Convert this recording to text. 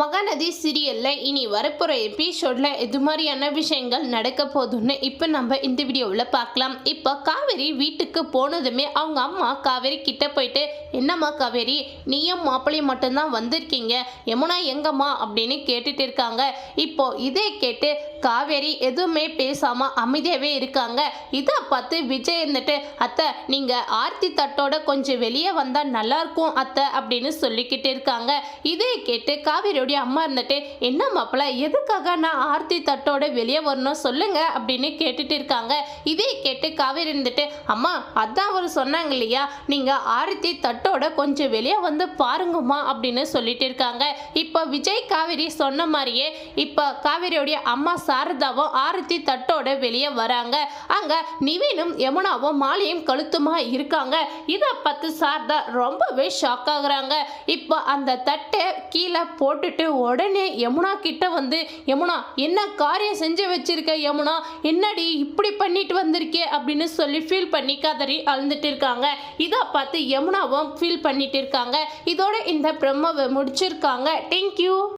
மகாநதி சீரியலில் இனி வரப்போகிற எபிசோடில் இது மாதிரியான விஷயங்கள் நடக்க போகுதுன்னு இப்போ நம்ம இந்த வீடியோவில் பார்க்கலாம். இப்போ காவேரி வீட்டுக்கு போனதுமே அவங்க அம்மா காவேரி கிட்ட போயிட்டு என்னம்மா காவேரி நீயும் மாப்பிள்ளையும் மட்டும்தான் வந்திருக்கீங்க. யமுனா எங்கம்மா? அப்படின்னு கேட்டுட்டு இருக்காங்க. இப்போ இதே கேட்டு காவேரி எதுவுமே பேசாம அமைதியாகவே இருக்காங்க. இதை பார்த்து விஜய் இருந்துட்டு அத்தை நீங்க ஆர்த்தி தட்டோட கொஞ்சம் வெளியே வந்தா நல்லா இருக்கும் அத்தை அப்படின்னு சொல்லிக்கிட்டு இருக்காங்க. இதே கேட்டு காவேரியோடைய அம்மா இருந்துட்டு என்ன மாப்பிள்ள எதுக்காக நான் ஆர்த்தி தட்டோட வெளியே வரணும் சொல்லுங்க அப்படின்னு கேட்டுட்டு இருக்காங்க. இதே கேட்டு காவேரி இருந்துட்டு அம்மா அதான் அவர் சொன்னாங்க இல்லையா நீங்க ஆர்த்தி தட்டோட கொஞ்சம் வெளியே வந்து பாருங்கம்மா அப்படின்னு சொல்லிட்டு இருக்காங்க. இப்போ விஜய் காவேரி சொன்ன மாதிரியே இப்போ காவேரியோடைய அம்மா சாரதாவும் ஆரத்தி தட்டோட வெளியே வராங்க. அங்க நிவீனும் யமுனாவும் மாலையும் கழுத்துமா இருக்காங்க. இதை பார்த்து சாரதா ரொம்பவே ஷாக் ஆகுறாங்க. இப்போ அந்த தட்டை கீழே போட்டுட்டு உடனே யமுனா கிட்ட வந்து யமுனா என்ன காரியம் செஞ்சு வச்சிருக்க யமுனா? என்னடி இப்படி பண்ணிட்டு வந்திருக்கே? அப்படின்னு சொல்லி ஃபீல் பண்ணி கதறி அழுந்துட்டு இருக்காங்க. இதை பார்த்து யமுனாவும் ஃபீல் பண்ணிட்டு இருக்காங்க. இதோட இந்த பிரம்மவை முடிச்சிருக்காங்க. தேங்க்யூ